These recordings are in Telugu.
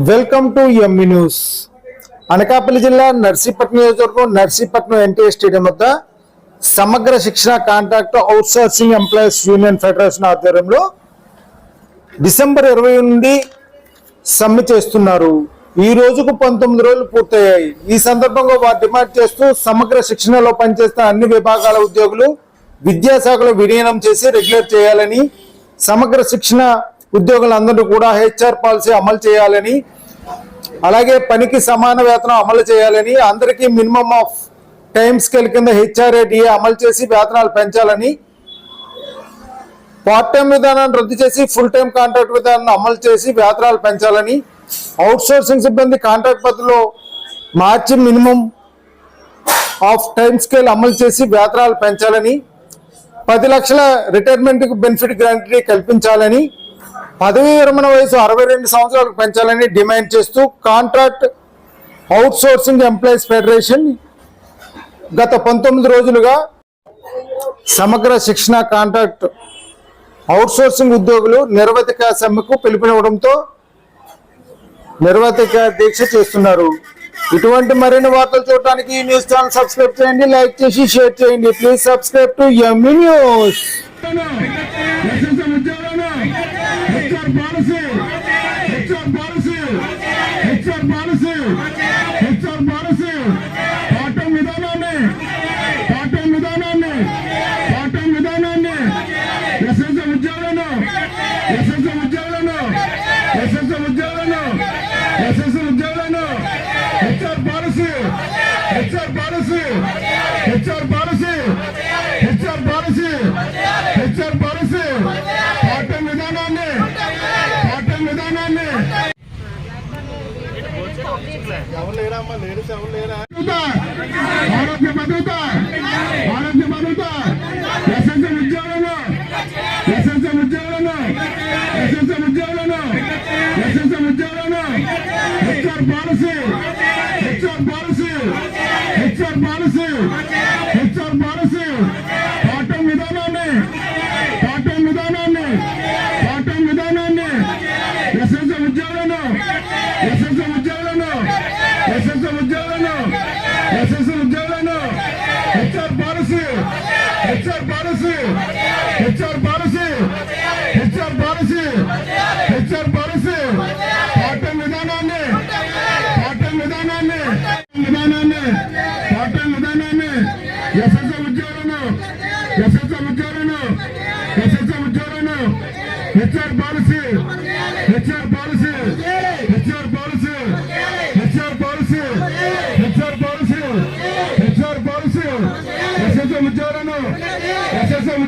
Welcome to ME news Anakapalli జిల్లా నర్సీపట్నం నియోజకవర్గం నర్సీపట్నం ఎన్టీఏ స్టేడియం వద్ద సమగ్ర శిక్షణ contract outsourcing employees union federation ఆధ్వర్యంలో డిసెంబర్ ఇరవై నుండి సమ్మె చేస్తున్నారు. ఈ రోజుకు పంతొమ్మిది రోజులు పూర్తయ్యాయి. ఈ సందర్భంగా వారు డిమాండ్ చేస్తూ సమగ్ర శిక్షణలో పనిచేస్తున్న అన్ని విభాగాల ఉద్యోగులు విద్యాశాఖలో విలీనం చేసి రెగ్యులేట్ చేయాలని సమగ్ర శిక్షణ ఉద్యోగులందరూ కూడా హెచ్ఆర్ పాలసీ అమలు చేయాలని అలాగే పనికి సమాన వేతనం అమలు చేయాలని అందరికీ మినిమం ఆఫ్ టైం స్కేల్ కింద హెచ్ఆర్ఏడిఏ అమలు చేసి వేతనాలు పెంచాలని పార్ట్ టైం విధానాన్ని రద్దు చేసి ఫుల్ టైం కాంట్రాక్ట్ విధానాన్ని అమలు చేసి వేతనాలు పెంచాలని అవుట్ సోర్సింగ్ సిబ్బంది కాంట్రాక్ట్ పద్ధతిలో మార్చి మినిమం ఆఫ్ టైం స్కేల్ అమలు చేసి వేతనాలు పెంచాలని పది లక్షల రిటైర్మెంట్ బెనిఫిట్ గ్యారంటీ కల్పించాలని పదవీ విరమణ వయసు అరవై రెండు సంవత్సరాలకు పెంచాలని డిమాండ్ చేస్తూ contract out sourcing employees federation గత పంతొమ్మిది రోజులుగా సమగ్ర శిక్షణ కాంట్రాక్ట్ అవుట్ సోర్సింగ్ ఉద్యోగులు నిర్వతిక సమ్మెకు పిలుపునివ్వడంతో నిర్వతిక దీక్ష చేస్తున్నారు. ఇటువంటి మరిన్ని వార్తలు చూడటానికి ఈ న్యూస్ ఛానల్ సబ్స్క్రైబ్ చేయండి లైక్ చేసి షేర్ చేయండి. Please subscribe to ME news. HR policy HR policy HR policy ఆరోగ్య భద్రత ఆరోగ్య భద్రత ఎస్ఎస్ఎం ఉద్యోగులను ఎస్ఎస్ఎం ఉద్యోగులను ఎస్ఎస్ఎం ఉద్యోగులను ఎస్ఎస్ఎం ఉద్యోగులను HR policy HR policy HR policy HR policy పాఠం విధానాన్ని పాఠం విధానాన్ని పాఠం విధానాన్ని ఎస్ఎస్ఎం ఉద్యోగులను ఎస్ఎస్ఎం ఉద్యోగులను HR policy. HR policy. HR policy. HR policy. HR policy. HR policy. SSM ఉద్యోగులను ఎస్ఎస్ఎం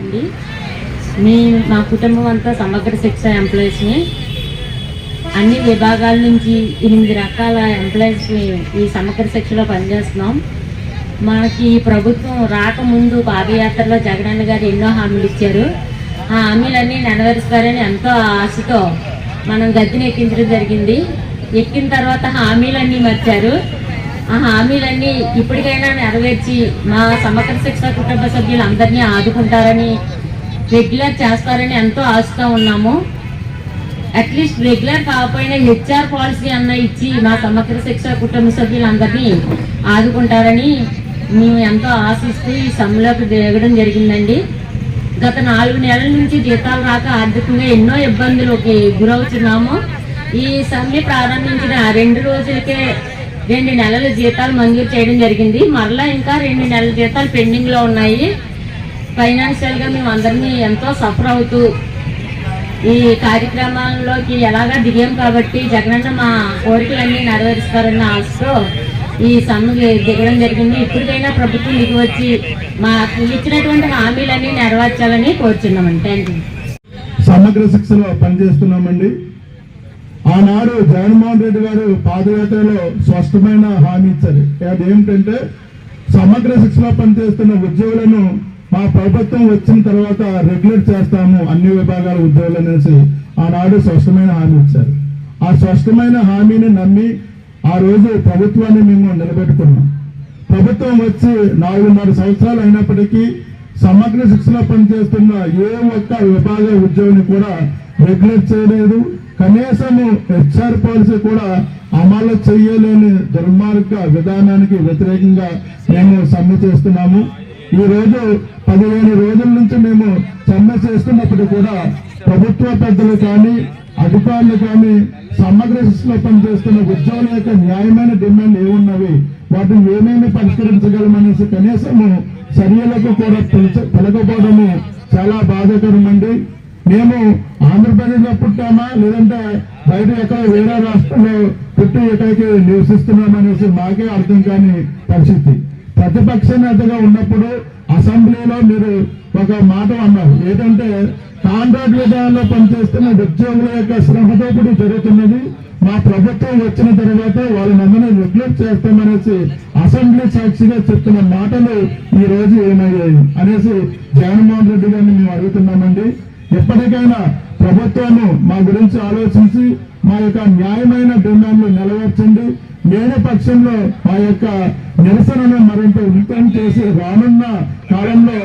అండి మేము మా కుటుంబం అంతా సమగ్ర శిక్ష ఎంప్లాయీస్ని అన్ని విభాగాల నుంచి ఎనిమిది రకాల ఎంప్లాయీస్ని ఈ సమగ్ర శిక్షలో పనిచేస్తున్నాం. మనకి ఈ ప్రభుత్వం రాకముందు పాదయాత్రలో జగనన్న గారు ఎన్నో హామీలు ఇచ్చారు. ఆ హామీలన్నీ నెరవేరుస్తారని ఎంతో ఆశతో మనం గద్దెని ఎక్కించడం జరిగింది. ఎక్కిన తర్వాత హామీలన్నీ మర్చారు. ఆ హామీలన్నీ ఇప్పటికైనా నెరవేర్చి మా సమగ్ర శిక్ష కుటుంబ సభ్యులందరినీ ఆదుకుంటారని రెగ్యులర్ చేస్తారని ఎంతో ఆశతో ఉన్నాము. అట్లీస్ట్ రెగ్యులర్ కాకపోయినా హెచ్ఆర్ పాలసీ అన్న ఇచ్చి మా సమగ్ర శిక్ష కుటుంబ సభ్యులందరినీ ఆదుకుంటారని మేము ఎంతో ఆశిస్తూ ఈ సమ్మెలోకి దిగడం జరిగిందండి. గత నాలుగు నెలల నుంచి జీతాలు రాక ఆర్థికంగా ఎన్నో ఇబ్బందులకి గురవుతున్నాము. ఈ సమ్మె ప్రారంభించిన రెండు రోజులకే రెండు నెలల జీతాలు మంజూరు చేయడం జరిగింది. మరలా ఇంకా రెండు నెలల జీతాలు పెండింగ్లో ఉన్నాయి. ఫైనాన్షియల్గా మేము అందరినీ ఎంతో సఫర్ అవుతూ ఈ కార్యక్రమాల్లోకి ఎలాగా దిగాం కాబట్టి జగనన్న మా కోరికలన్నీ నెరవేరుస్తారన్న ఆశతో ఈ సమ్మెకి దిగడం జరిగింది. ఇప్పటికైనా ప్రభుత్వం దిగి వచ్చి మాకు ఇచ్చినటువంటి హామీలన్నీ నెరవేర్చాలని కోరుచున్నామండి. Thank you. సమగ్ర శిక్షలో పనిచేస్తున్నామండి. ఆనాడు జగన్మోహన్ రెడ్డి గారు పాదయాత్రలో స్పష్టమైన హామీ ఇచ్చారు. అదేమిటంటే సమగ్ర శిక్షలో పనిచేస్తున్న ఉద్యోగులను మా ప్రభుత్వం వచ్చిన తర్వాత రెగ్యులేట్ చేస్తాము అన్ని విభాగాల ఉద్యోగులు అనేసి ఆనాడు స్పష్టమైన హామీ ఇచ్చారు. ఆ స్పష్టమైన హామీని నమ్మి ఆ రోజు ప్రభుత్వాన్ని మేము నిలబెట్టుకున్నాం. ప్రభుత్వం వచ్చి నాలుగున్నర సంవత్సరాలు అయినప్పటికీ సమగ్ర శిక్షణ పనిచేస్తున్న ఏ ఒక్క విభాగ ఉద్యోగిని కూడా రెగ్యులేట్ చేయలేదు. కనీసము హెచ్ఆర్ పాలసీ కూడా అమలు చేయలేని దుర్మార్గ విధానానికి వ్యతిరేకంగా మేము సమ్మె చేస్తున్నాము. ఈ రోజు పదిహేను రోజుల నుంచి మేము సమ్మె చేస్తున్నప్పుడు కూడా ప్రభుత్వ పెద్దలు కానీ అధికారులు కానీ సమగ్ర శిక్షలో పనిచేస్తున్న ఉద్యోగుల యొక్క న్యాయమైన డిమాండ్ ఏమున్నవి? వాటిని ఏమేమి పరిష్కరించగలమనేసి కనీసము చర్యలకు కూడా పిలిచ పిలకపోవడము చాలా బాధాకరమండి. మేము ఆంధ్రప్రదేశ్లో పుట్టామా? లేదంటే బయట ఎక్కడ వేరే రాష్ట్రంలో పుట్టి ఎక్కడికి నివసిస్తున్నామనేసి మాకే అర్థం కాని పరిస్థితి. ప్రతిపక్ష నేతగా ఉన్నప్పుడు అసెంబ్లీలో మీరు ఒక మాట అన్నారు. ఏంటంటే కాంట్రాక్ట్ విధానంలో పనిచేస్తున్న ఉద్యోగుల యొక్క శ్రమతో కూడా జరుగుతున్నది. మా ప్రభుత్వం వచ్చిన తర్వాత వాళ్ళని నిగ్లెక్ట్ చేస్తామనేసి అసెంబ్లీ సాక్షిగా చెప్తున్న మాటలు ఈ రోజు ఏమయ్యాయి అనేసి జగన్మోహన్ రెడ్డి గారిని మేము అడుగుతున్నామండి. ఎప్పటికైనా ప్రభుత్వాన్ని మా గురించి ఆలోచించి మా యొక్క న్యాయమైన డిమాండ్లు నెరవేర్చండి లేని పక్షంలో ఆ యొక్క నిరసనను మరింత ఉధృతం చేసి రానున్న కాలంలో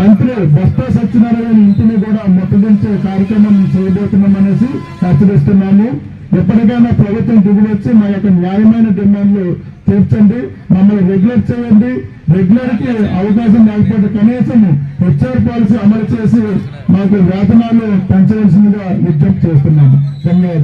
మంత్రి బస్తా సత్యనారాయణ ఇంటిని కూడా ముట్టడించే కార్యక్రమం చేయబోతున్నాం అనేసి హెచ్చరిస్తున్నాము ఎప్పటికైనా ప్రభుత్వం దిగువచ్చి మా యొక్క న్యాయమైన డిమాండ్లు తీర్చండి మమ్మల్ని రెగ్యులర్ చేయండి. రెగ్యులర్కి అవకాశం లేకపోతే కనీసం హెచ్ఆర్ పాలసీ అమలు చేసి మాకు వేతనాలు పెంచవలసిందిగా విజ్ఞప్తి చేస్తున్నాము. ధన్యవాదాలు.